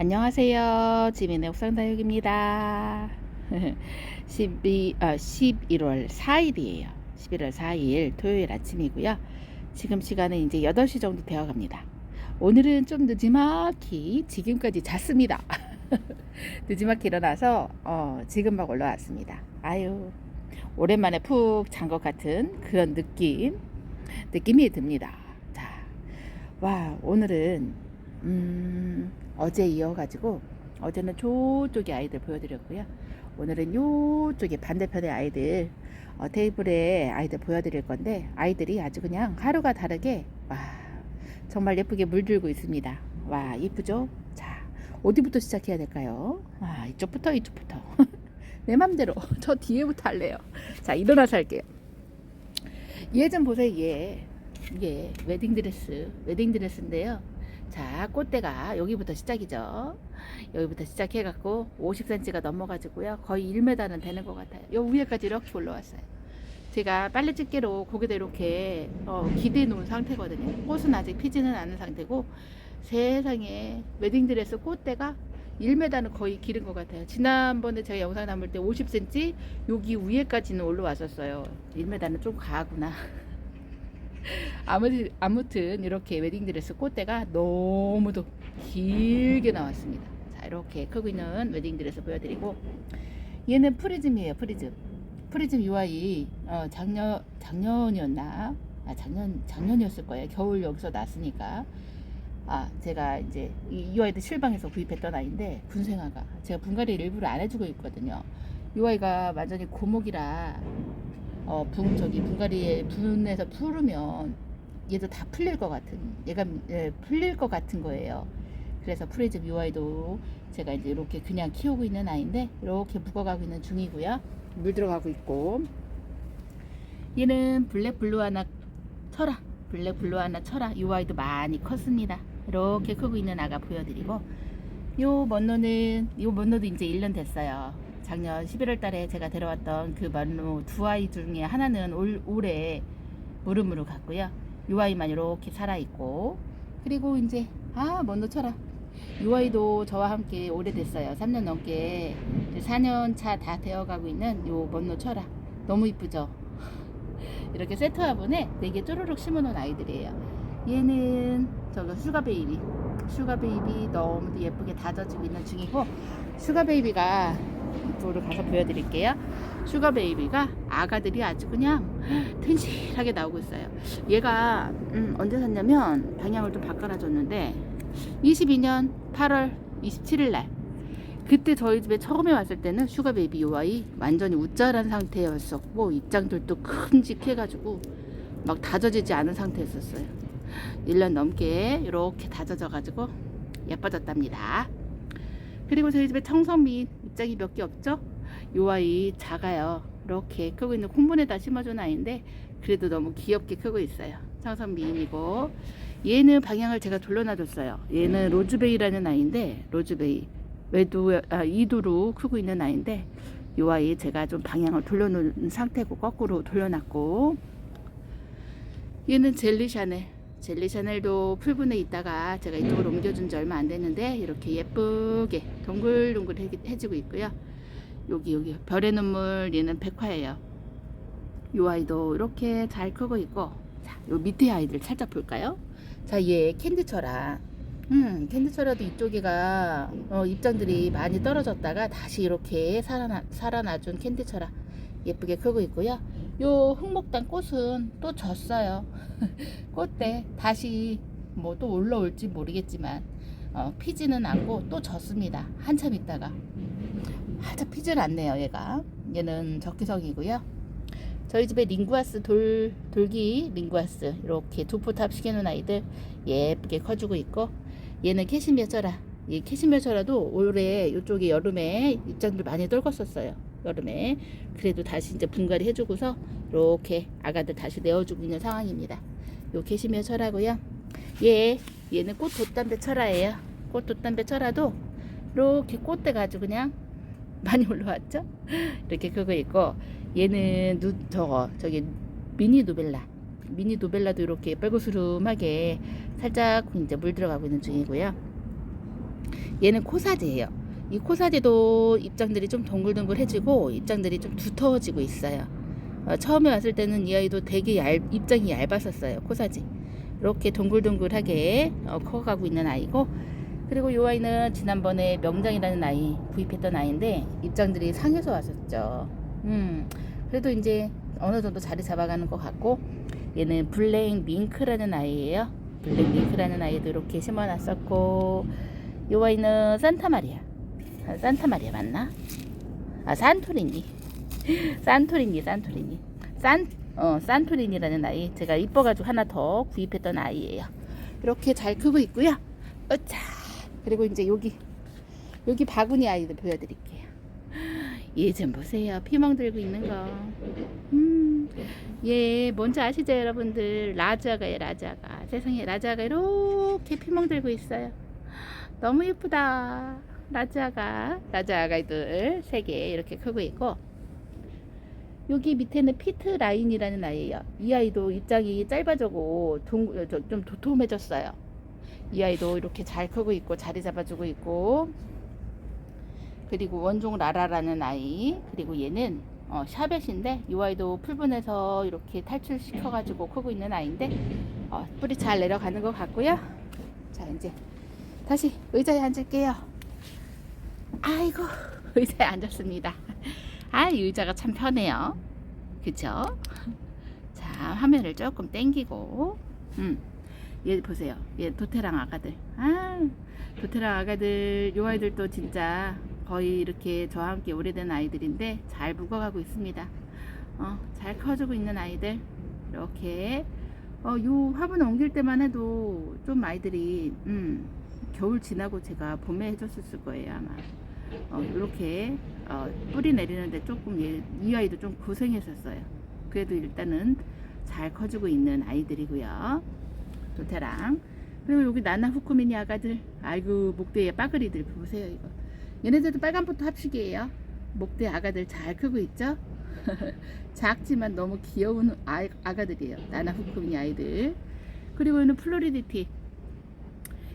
안녕하세요. 지민의 옥상다육입니다. 12, 아, 11월 4일이에요. 11월 4일 토요일 아침이고요. 지금 시간은 이제 8시 정도 되어 갑니다. 오늘은 좀 늦지막히 지금까지 잤습니다. 늦지막히 일어나서 어, 지금 막 올라왔습니다. 아유, 오랜만에 푹 잔 것 같은 그런 느낌, 느낌이 듭니다. 자, 와, 오늘은 음, 어제 이어가지고 어제는 저쪽에 아이들 보여드렸고요. 오늘은 요쪽에 반대편의 아이들 어, 테이블에 아이들 보여드릴 건데 아이들이 아주 그냥 하루가 다르게 와 정말 예쁘게 물들고 있습니다. 와 이쁘죠? 자 어디부터 시작해야 될까요? 아 이쪽부터 이쪽부터 내 맘대로 저 뒤에부터 할래요. 자 일어나서 할게요. 얘 좀 보세요 얘. 얘 웨딩드레스 웨딩드레스인데요. 자, 꽃대가 여기부터 시작이죠. 여기부터 시작해갖고 50cm가 넘어가지고요. 거의 1m는 되는 것 같아요. 요 위에까지 이렇게 올라왔어요. 제가 빨래 집게로 고기도 이렇게 어, 기대해 놓은 상태거든요. 꽃은 아직 피지는 않은 상태고 세상에 웨딩드레스 꽃대가 1m는 거의 기른 것 같아요. 지난번에 제가 영상 담을 때 50cm 여기 위에까지는 올라왔었어요. 1m는 좀 가구나. 아무튼, 아무튼 이렇게 웨딩드레스 꽃대가 너무도 길게 나왔습니다. 자 이렇게 크고 있는 웨딩드레스 보여드리고 얘는 프리즘이에요. 프리즘. 프리즘 UI 어, 작년 작년이었나? 아 작년 작년이었을 거예요. 겨울 여기서 났으니까. 아 제가 이제 아이도 실방에서 구입했던 아이인데 군생아가 제가 분갈이를 일부러 안 해주고 있거든요. 이 아이가 완전히 고목이라 어, 분 저기 분갈이에 분에서 풀으면 얘도 다 풀릴 것 같은 얘가 예, 풀릴 것 같은 거예요. 그래서 프리즘 UI도 제가 이제 이렇게 그냥 키우고 있는 아이인데 이렇게 묶어가고 있는 중이고요. 물 들어가고 있고 얘는 블랙 블루 하나 철아 블랙 블루 하나 철아 UI도 많이 컸습니다. 이렇게 크고 있는 아가 보여드리고 요 먼노는 요 먼노도 이제 1년 됐어요. 작년 11월 달에 제가 데려왔던 그 먼노 두 아이 중에 하나는 올, 올해 무릎으로 갔고요. 요 아이만 이렇게 살아있고 그리고 이제 아 먼노 쳐라 요 아이도 저와 함께 오래됐어요. 3년 넘게 4년 차 다 되어가고 있는 요 먼노 쳐라 너무 이쁘죠? 이렇게 세트 화분에 4개 쪼르륵 심어놓은 아이들이에요. 얘는 저거 슈가 베이비 슈가 베이비 너무 예쁘게 다져지고 있는 중이고 슈가 베이비가 이쪽으로 가서 보여드릴게요. 슈가 베이비가 아가들이 아주 그냥 튼실하게 나오고 있어요. 얘가 음, 언제 샀냐면 방향을 좀 바꿔놔줬는데 22년 8월 27일 날 그때 저희 집에 처음에 왔을 때는 슈가 베이비 요 아이 완전히 우짜란 상태였었고 입장들도 큼직해가지고 막 다져지지 않은 상태였었어요. 1년 넘게 이렇게 다져져 가지고 예뻐졌답니다. 그리고 저희 집에 청성민 입장이 몇 개 없죠? 요 아이 작아요. 이렇게 크고 있는 콩분에다 심어준 아이인데 그래도 너무 귀엽게 크고 있어요. 청성미인이고 얘는 방향을 제가 돌려놔줬어요. 얘는 로즈베이라는 아이인데 로즈베이 외두 아, 이두로 크고 있는 아이인데 요 아이 제가 좀 방향을 돌려놓은 상태고 거꾸로 돌려놨고 얘는 젤리 샤넬 젤리 샤넬도 풀분에 있다가 제가 이쪽으로 옮겨준 지 얼마 안 됐는데 이렇게 예쁘게 동글동글 해지고 있고요. 여기 여기 별의 눈물 얘는 백화예요. 요 아이도 이렇게 잘 크고 있고 자, 요 밑에 아이들 살짝 볼까요? 자, 얘 캔디철아. 음, 캔디철아도 이쪽에가 어, 입장들이 많이 떨어졌다가 다시 이렇게 살아나, 살아나준 캔디철아 예쁘게 크고 있고요. 요 흑목단 꽃은 또 졌어요. 꽃대 다시 뭐 또 올라올지 모르겠지만 어, 피지는 않고 또 졌습니다. 한참 있다가 살짝 피질 않네요. 얘가 얘는 적기성이고요. 저희 집에 링구아스 돌 돌기 링구아스 이렇게 두 포탑 시켜놓은 아이들 예쁘게 커주고 있고 얘는 캐시미어 철아 이 캐시미어 철아도 올해 이쪽에 여름에 입장들 많이 떨궜었어요. 여름에 그래도 다시 이제 분갈이 해주고서 이렇게 아가들 다시 내어주고 있는 상황입니다. 요 캐시미어 철하고요. 얘 얘는 꽃 돛담배 철화예요. 꽃 돛담배 철화도 이렇게 꽃대 가지고 그냥 많이 올라왔죠? 이렇게 크고 있고 얘는 누 저거 저기 미니 노벨라 미니 노벨라도 이렇게 빨고스름하게 살짝 이제 물 들어가고 있는 중이고요. 얘는 코사제예요. 이 코사제도 입장들이 좀 동글동글해지고 입장들이 좀 두터워지고 있어요. 어, 처음에 왔을 때는 이 아이도 되게 얇, 입장이 얇았었어요. 코사제. 이렇게 동글동글하게 어, 커가고 있는 아이고 그리고 이 아이는 지난번에 명장이라는 아이 구입했던 아이인데 입장들이 상해서 왔었죠. 음, 그래도 이제 어느 정도 자리 잡아가는 것 같고 얘는 블랙 밍크라는 아이예요. 블랙 밍크라는 아이도 이렇게 심어놨었고 이 아이는 산타마리아. 아, 산타마리아 맞나? 아 산토리니. 산토리니 산토리니. 산 어, 산토리니라는 아이 제가 이뻐가지고 하나 더 구입했던 아이예요. 이렇게 잘 크고 있고요. 어차 그리고 이제 여기 여기 바구니 아이들 보여드릴게요. 얘 좀 보세요. 피멍 들고 있는 거. 음, 얘 뭔지 아시죠, 여러분들? 라자가예요, 라자가. 세상에 라자가 이렇게 피멍 들고 있어요. 너무 예쁘다. 라자가, 라자가이들 세개 이렇게 크고 있고. 여기 밑에는 피트 라인이라는 아이예요. 이 아이도 입장이 짧아지고 동, 저- 좀 도톰해졌어요. 이 아이도 이렇게 잘 크고 있고 자리 잡아주고 있고 그리고 원종 라라라는 아이 그리고 얘는 어, 샤벳인데 이 아이도 풀분해서 이렇게 탈출시켜 가지고 크고 있는 아이인데 어, 뿌리 잘 내려가는 것 같고요. 자 이제 다시 의자에 앉을게요. 아이고 의자에 앉았습니다. 아, 이 의자가 참 편해요. 그쵸? 자, 화면을 조금 당기고, 음, 얘 보세요. 얘 도테랑 아가들. 아, 도테랑 아가들, 요 아이들도 진짜 거의 이렇게 저와 함께 오래된 아이들인데 잘 묵어가고 있습니다. 어, 잘 커지고 있는 아이들. 이렇게, 어, 요 화분 옮길 때만 해도 좀 아이들이, 음, 겨울 지나고 제가 봄에 해줬을 거예요, 아마. 어, 이렇게 어, 뿌리 내리는데 조금 얘, 이 아이도 좀 고생했었어요. 그래도 일단은 잘 커지고 있는 아이들이고요. 도테랑 그리고 여기 나나 후쿠미니 아가들 아이고 목대에 빠그리들 보세요 이거 얘네들도 빨간부터 합식이에요. 목대 아가들 잘 크고 있죠? 작지만 너무 귀여운 아, 아가들이에요. 나나 후쿠미니 아이들 그리고 얘는 플로리디티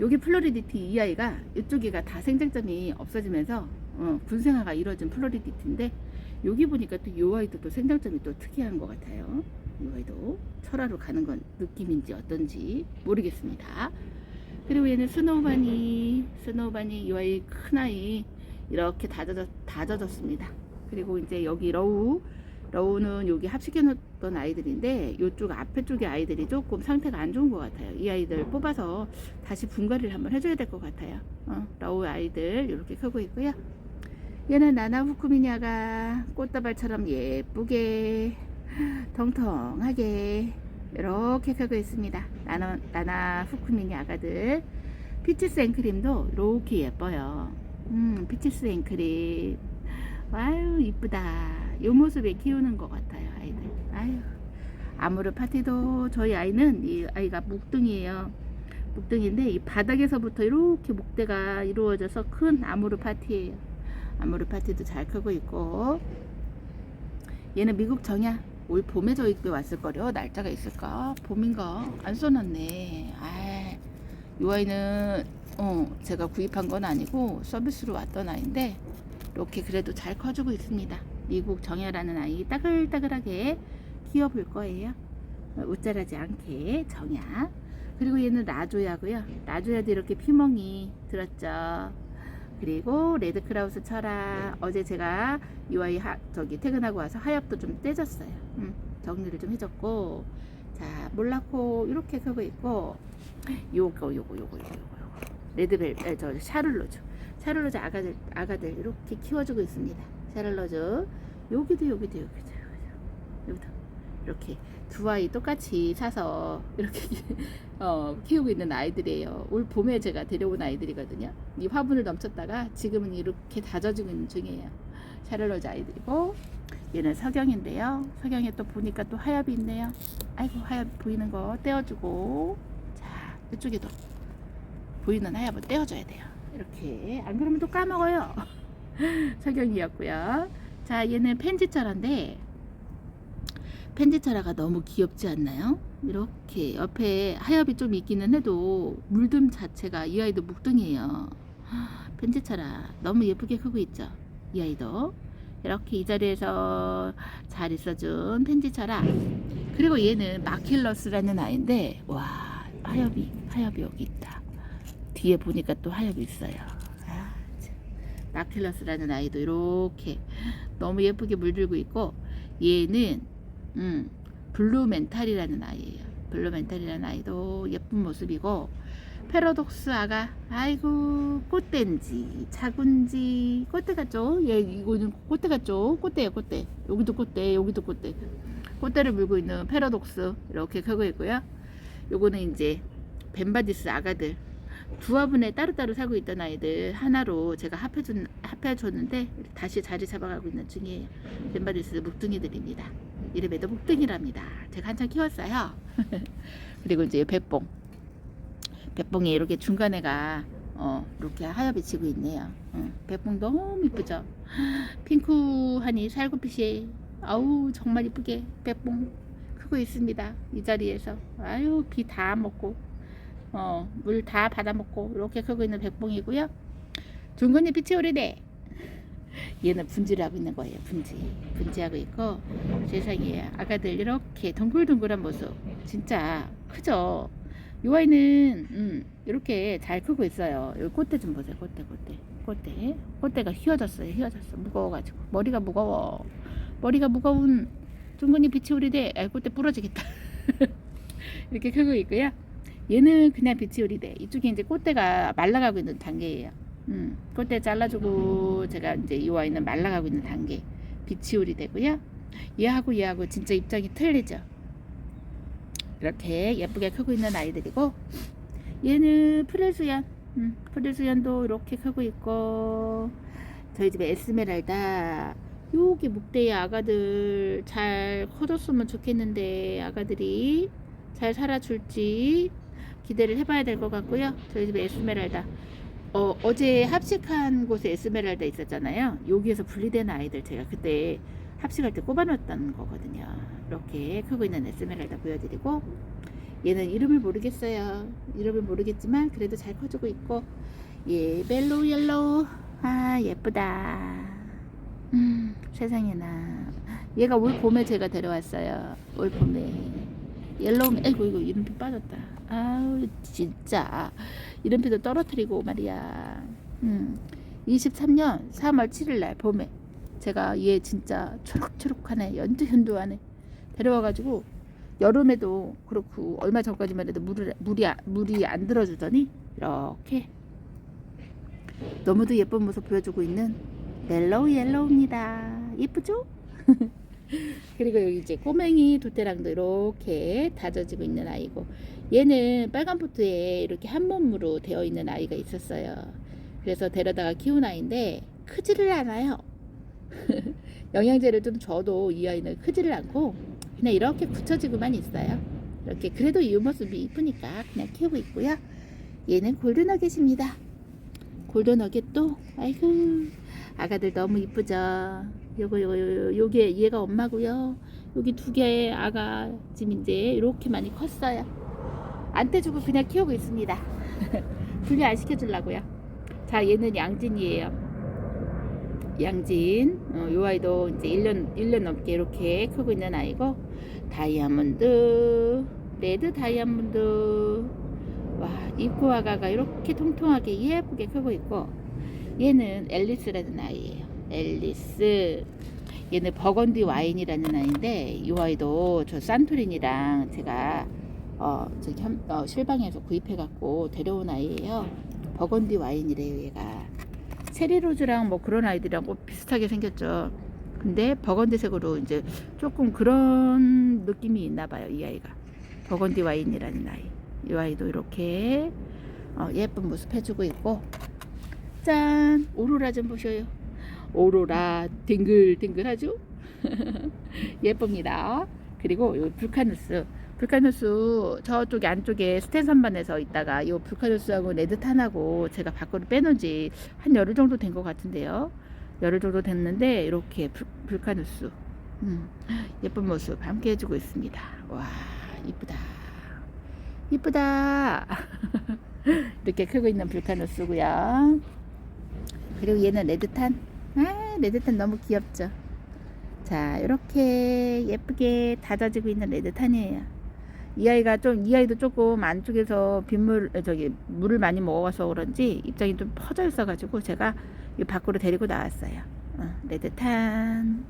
여기 플로리디티 이 아이가 이쪽이가 다 생장점이 없어지면서 어, 군생화가 이루어진 플로리디티인데 여기 보니까 또 이 아이도 또 생장점이 또 특이한 것 같아요. 이 아이도 철화로 가는 건 느낌인지 어떤지 모르겠습니다. 그리고 얘는 스노우바니, 스노우바니 이 아이 큰 아이 이렇게 다져졌, 다져졌습니다. 그리고 이제 여기 러우, 러우는 여기 합식해 놓던 아이들인데 이쪽 앞에 쪽의 아이들이 조금 상태가 안 좋은 것 같아요. 이 아이들 뽑아서 다시 분갈이를 한번 해줘야 될 것 같아요. 어, 러우 아이들 이렇게 크고 있고요. 얘는 나나 후쿠미냐가 꽃다발처럼 예쁘게 텅텅하게 이렇게 크고 있습니다. 나나, 나나 후쿠미냐 아가들 피치스 앵크림도 이렇게 예뻐요. 음, 피치스 앵크림 와유 이쁘다. 요 모습에 키우는 것 같아요 아이들. 아유 아무르 파티도 저희 아이는 이 아이가 묵둥이에요. 묵둥인데 이 바닥에서부터 이렇게 목대가 이루어져서 큰 아무르 파티예요. 아무르 파티도 잘 크고 있고 얘는 미국 정야 올 봄에 저희 집에 왔을 거려 날짜가 있을까 봄인가 안 써놨네 아이 아이는 어 제가 구입한 건 아니고 서비스로 왔던 아이인데 이렇게 그래도 잘 커지고 있습니다 미국 정야라는 아이 따글따글하게 키워볼 거예요. 어, 웃자라지 않게 정야. 그리고 얘는 라조야고요. 라조야도 이렇게 피멍이 들었죠. 그리고 레드 크라우스 철아 어제 제가 이 아이 하, 저기 퇴근하고 와서 하엽도 좀 떼졌어요. 음, 정리를 좀 해줬고. 자 몰라코 이렇게 크고 있고. 요거 요거 요거 요거 레드벨 에, 저 샤를로즈 샤를로즈 아가들 아가들 이렇게 키워주고 있습니다. 샤를로즈 여기도 여기도 여기도 여기도 여기도 이렇게 두 아이 똑같이 사서 이렇게 어, 키우고 있는 아이들이에요. 올 봄에 제가 데려온 아이들이거든요. 이 화분을 넘쳤다가 지금은 이렇게 다져지고 있는 중이에요. 샤를로즈 아이들이고 얘는 석영인데요. 석영에 또 보니까 또 하엽이 있네요. 아이고 하엽 보이는 거 떼어주고 자 이쪽에도 보이는 하엽을 떼어줘야 돼요. 이렇게 안 그러면 또 까먹어요. 석영이었고요. 자 얘는 펜지철인데 펜지철아가 너무 귀엽지 않나요? 이렇게 옆에 하엽이 좀 있기는 해도 물듬 자체가 이 아이도 묵둥이에요. 편지쳐라 너무 예쁘게 크고 있죠 이 아이도 이렇게 이 자리에서 잘 있어준 편지쳐라 그리고 얘는 마킬러스라는 아이인데 와 하엽이 하엽이 여기 있다 뒤에 보니까 또 하엽이 있어요. 마킬러스라는 아이도 이렇게 너무 예쁘게 물들고 있고 얘는 음, 블루멘탈이라는 아이예요. 블루멘탈이라는 아이도 예쁜 모습이고 패러독스 아가 아이고 꽃대인지 차군지 꽃대 같죠? 얘 이거는 꽃대 같죠? 꽃대예요 꽃대. 여기도 꽃대 여기도 꽃대. 꽃대를 물고 있는 패러독스 이렇게 크고 있고요. 요거는 이제 벤바디스 아가들 두 화분에 따로따로 살고 있던 아이들 하나로 제가 합해준, 합해줬는데 다시 자리 잡아가고 있는 중이에요. 벤바디스 묵둥이들입니다. 이름에도 묵둥이랍니다. 제가 한참 키웠어요. 그리고 이제 백봉 백봉이 이렇게 중간에가 어, 이렇게 하얗게 지고 있네요. 어, 백봉 너무 이쁘죠? 핑크하니 살구빛이. 아우 정말 이쁘게. 백봉 크고 있습니다. 이 자리에서. 아유 비 다 먹고 어, 물 다 받아 먹고 이렇게 크고 있는 백봉이고요. 둥근이 빛이 오래돼. 얘는 분지를 하고 있는 거예요. 분지 분지하고 있고 세상에 아가들 이렇게 동글동글한 모습 진짜 크죠. 이 아이는 음, 이렇게 잘 크고 있어요. 여기 꽃대 좀 보세요. 꽃대, 꽃대, 꽃대. 꽃대가 휘어졌어요. 휘어졌어. 무거워가지고 머리가 무거워. 머리가 무거운 둥근이 빛이 오리대. 아, 꽃대 부러지겠다. 이렇게 크고 있고요. 얘는 그냥 빛이 오리대. 이쪽에 이제 꽃대가 말라가고 있는 단계예요. 음, 꽃대 잘라주고 제가 이제 이 아이는 말라가고 있는 단계. 빛이 오리대고요. 얘하고 얘하고 진짜 입장이 틀리죠. 이렇게 예쁘게 크고 있는 아이들이고 얘는 프레수연 음, 프레수연도 이렇게 크고 있고 저희 집에 에스메랄다 요게 목대의 아가들 잘 커졌으면 좋겠는데 아가들이 잘 살아줄지 기대를 해봐야 될 것 같고요 저희 집에 에스메랄다 어, 어제 합식한 곳에 에스메랄다 있었잖아요 여기에서 분리된 아이들 제가 그때 합식할 때 꼽아놨던 거거든요. 이렇게 크고 있는 에스메랄다 보여드리고 얘는 이름을 모르겠어요. 이름을 모르겠지만 그래도 잘 커지고 있고 얘 멜로우 옐로우 아 예쁘다. 음 세상에나 얘가 올 봄에 제가 데려왔어요. 올 봄에 옐로우 아이고 이거 이름표 빠졌다. 아우 진짜 이름표도 떨어뜨리고 말이야. 음 23년 3월 7일 날 봄에 제가 얘 진짜 초록초록하네 연두현두하네 데려와가지고 여름에도 그렇고 얼마 전까지만 해도 물을, 물이, 아- 물이 안 들어주더니 이렇게 너무도 예쁜 모습 보여주고 있는 멜로우 옐로우입니다 이쁘죠? 그리고 여기 이제 꼬맹이 도태랑도 이렇게 다져지고 있는 아이고 얘는 빨간 포트에 이렇게 한 몸으로 되어 있는 아이가 있었어요 그래서 데려다가 키운 아이인데 크지를 않아요 영양제를 좀 줘도 이 아이는 크지를 않고 그냥 이렇게 굳혀지고만 있어요. 이렇게 그래도 이 모습이 이쁘니까 그냥 키우고 있고요. 얘는 골드너겟입니다. 골드너겟도 아이고 아가들 너무 이쁘죠. 요거 요거 요거 요게 얘가 엄마고요. 여기 두 개의 아가 지금 이제 이렇게 많이 컸어요. 안 떼주고 그냥 키우고 있습니다. 분리 안 시켜주려고요. 자 얘는 양진이에요. 양진 어, 요 아이도 이제 1년 1년 넘게 이렇게 크고 있는 아이고 다이아몬드 레드 다이아몬드 와 입고 아가가 이렇게 통통하게 예쁘게 크고 있고 얘는 앨리스라는 아이예요 앨리스 얘는 버건디 와인이라는 아이인데 이 아이도 저 산토린이랑 제가 어 저기 한, 어, 실방에서 구입해 갖고 데려온 아이예요 버건디 와인이래요 얘가 체리로즈랑 뭐 그런 아이들이랑 꼭 비슷하게 생겼죠. 근데 버건디색으로 이제 조금 그런 느낌이 있나 봐요. 이 아이가. 버건디 와인이라는 아이. 이 아이도 이렇게 어, 예쁜 모습 해주고 있고 짠! 오로라 좀 보셔요. 오로라 댕글댕글하죠? 예쁩니다. 그리고 이 불카누스 불카누스 저쪽에 안쪽에 스탠선반에서 있다가 이 불카누스하고 레드탄하고 제가 밖으로 빼놓은 지 한 열흘 정도 된 것 같은데요. 열흘 정도 됐는데 이렇게 불, 불카누스 음, 예쁜 모습 함께 해주고 있습니다. 와 이쁘다 이쁘다 이렇게 크고 있는 불카누스고요. 그리고 얘는 레드탄. 아, 레드탄 너무 귀엽죠. 자, 이렇게 예쁘게 다져지고 있는 레드탄이에요. 이 아이가 좀 이 아이도 조금 안쪽에서 빗물 저기 물을 많이 먹어서 그런지 입장이 좀 퍼져 있어가지고 제가 이 밖으로 데리고 나왔어요. 어, 레드탄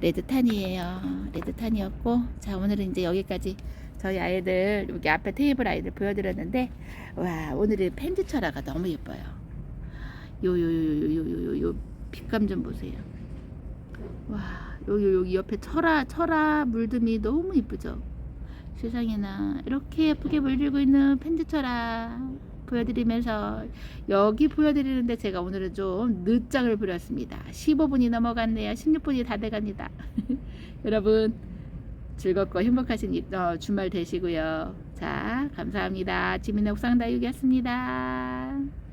레드탄이에요. 레드탄이었고 자 오늘은 이제 여기까지 저희 아이들 여기 앞에 테이블 아이들 보여드렸는데 와 오늘은 펜지 철화가 너무 예뻐요. 요요요요요요요 빛감 좀 보세요. 와 요요 여기 옆에 철화 철화 물듬이 너무 예쁘죠. 세상에나, 이렇게 예쁘게 물들고 있는 펜지철화 보여드리면서, 여기 보여드리는데 제가 오늘은 좀 늦장을 부렸습니다. 15분이 넘어갔네요. 16분이 다 돼갑니다. 여러분, 즐겁고 행복하신 이- 어, 주말 되시고요. 자, 감사합니다. 지민의 옥상 다육이었습니다.